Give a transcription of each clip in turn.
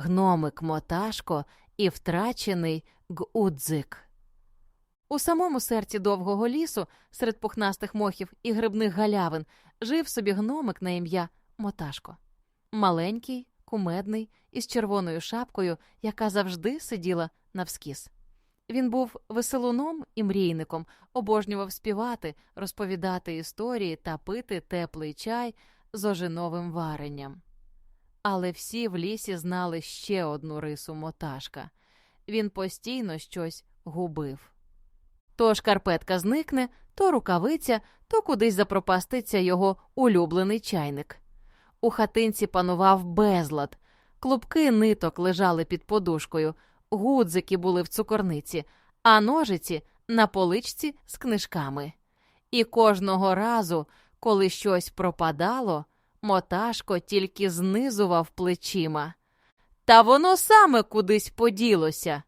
гномик Моташко і втрачений Гудзик. У самому серці довгого лісу, серед пухнастих мохів і грибних галявин, жив собі гномик на ім'я Моташко. Маленький, кумедний, із червоною шапкою, яка завжди сиділа навскіз. Він був веселуном і мрійником, обожнював співати, розповідати історії та пити теплий чай з ожиновим варенням. Але всі в лісі знали ще одну рису моташка він постійно щось губив. То шкарпетка зникне, то рукавиця, то кудись запропаститься його улюблений чайник. У хатинці панував безлад, клубки ниток лежали під подушкою, гудзики були в цукорниці, а ножиці на поличці з книжками. І кожного разу, коли щось пропадало, Моташко тільки знизував плечима. Та воно саме кудись поділося.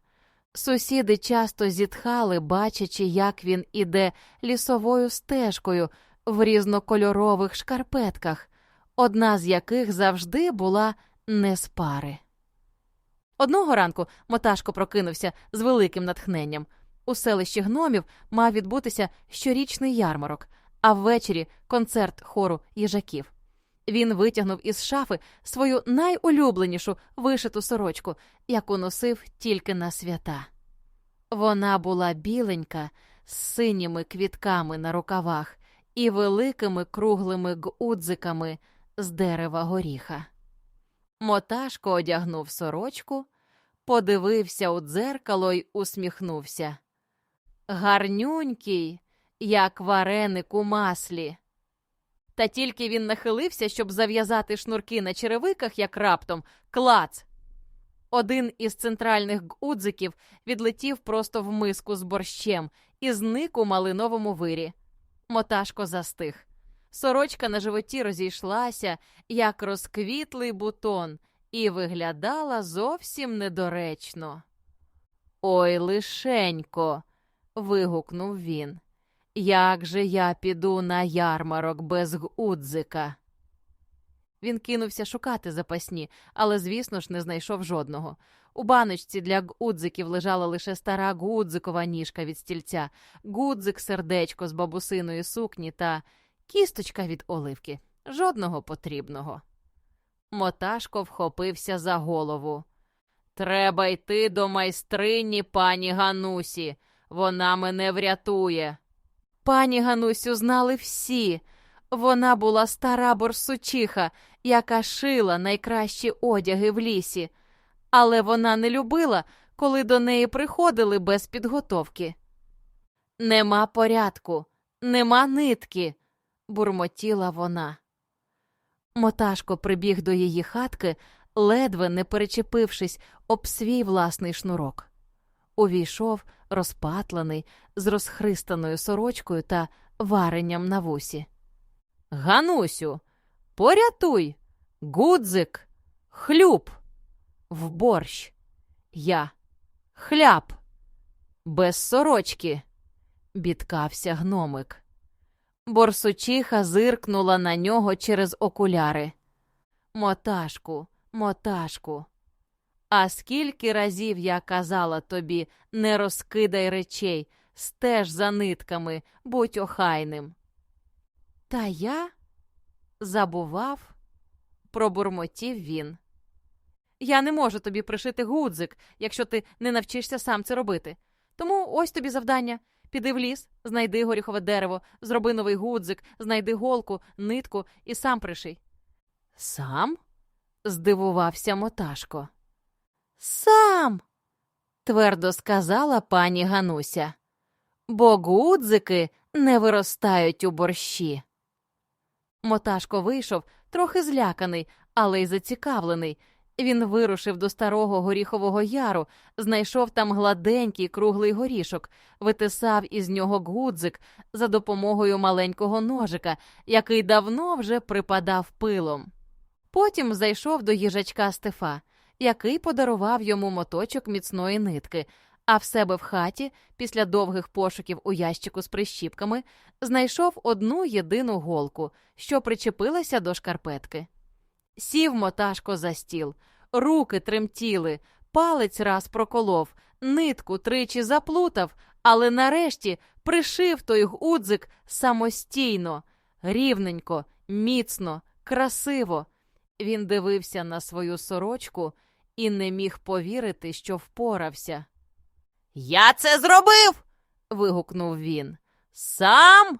Сусіди часто зітхали, бачачи, як він іде лісовою стежкою в різнокольорових шкарпетках, одна з яких завжди була не з пари. Одного ранку Моташко прокинувся з великим натхненням. У селищі гномів мав відбутися щорічний ярмарок, а ввечері концерт хору їжаків. Він витягнув із шафи свою найулюбленішу вишиту сорочку, яку носив тільки на свята. Вона була біленька, з синіми квітками на рукавах і великими круглими гудзиками з дерева горіха. Моташко одягнув сорочку, подивився у дзеркало й усміхнувся. Гарнюнький, як вареник у маслі. Та тільки він нахилився, щоб зав'язати шнурки на черевиках, як раптом клац. Один із центральних гудзиків відлетів просто в миску з борщем і зник у малиновому вирі. Моташко застиг. Сорочка на животі розійшлася, як розквітлий бутон, і виглядала зовсім недоречно. Ой, лишенько. вигукнув він. Як же я піду на ярмарок без гудзика? Він кинувся шукати запасні, але, звісно ж, не знайшов жодного. У баночці для гудзиків лежала лише стара гудзикова ніжка від стільця, гудзик сердечко з бабусиної сукні та кісточка від оливки. Жодного потрібного. Моташко вхопився за голову. Треба йти до майстрині пані Ганусі. Вона мене врятує. Пані Ганусю знали всі. Вона була стара борсучиха, яка шила найкращі одяги в лісі, але вона не любила, коли до неї приходили без підготовки. Нема порядку, нема нитки, бурмотіла вона. Моташко прибіг до її хатки, ледве не перечепившись об свій власний шнурок. Увійшов розпатлений, з розхристаною сорочкою та варенням на вусі. Ганусю, порятуй, гудзик, хлюб, в борщ. Я хляб, без сорочки, бідкався гномик. Борсучиха зиркнула на нього через окуляри. Моташку, моташку. А скільки разів я казала тобі, не розкидай речей, стеж за нитками, будь охайним. Та я забував, пробурмотів він. Я не можу тобі пришити гудзик, якщо ти не навчишся сам це робити. Тому ось тобі завдання. Піди в ліс, знайди горіхове дерево, зроби новий гудзик, знайди голку, нитку і сам приший. Сам? здивувався Моташко. Сам, твердо сказала пані Гануся. Бо гудзики не виростають у борщі. Моташко вийшов трохи зляканий, але й зацікавлений. Він вирушив до старого горіхового яру, знайшов там гладенький круглий горішок, витисав із нього гудзик за допомогою маленького ножика, який давно вже припадав пилом. Потім зайшов до їжачка Стефа, який подарував йому моточок міцної нитки, а в себе в хаті, після довгих пошуків у ящику з прищіпками, знайшов одну єдину голку, що причепилася до шкарпетки. Сів моташко за стіл, руки тремтіли, палець раз проколов, нитку тричі заплутав, але нарешті пришив той гудзик самостійно, рівненько, міцно, красиво. Він дивився на свою сорочку і не міг повірити, що впорався. Я це зробив. вигукнув він. Сам.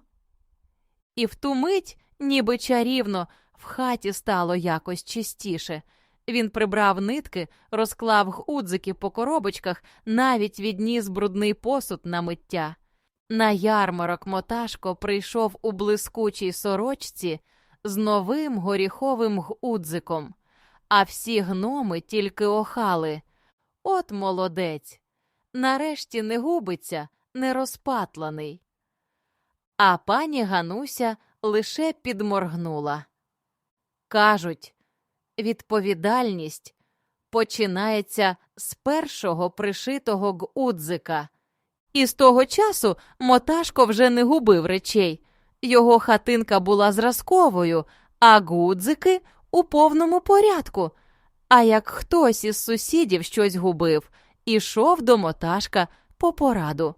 І в ту мить, ніби чарівно, в хаті стало якось чистіше. Він прибрав нитки, розклав гудзики по коробочках, навіть відніс брудний посуд на миття. На ярмарок Моташко прийшов у блискучій сорочці з новим горіховим гудзиком, а всі гноми тільки охали. От молодець. Нарешті не губиться, не розпатланий. А пані Гануся лише підморгнула. Кажуть, відповідальність починається з першого пришитого гудзика. І з того часу Моташко вже не губив речей. Його хатинка була зразковою, а гудзики у повному порядку. А як хтось із сусідів щось губив, ішов до Моташка по пораду.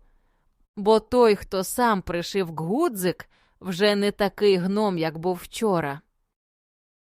Бо той, хто сам пришив гудзик, вже не такий гном, як був вчора.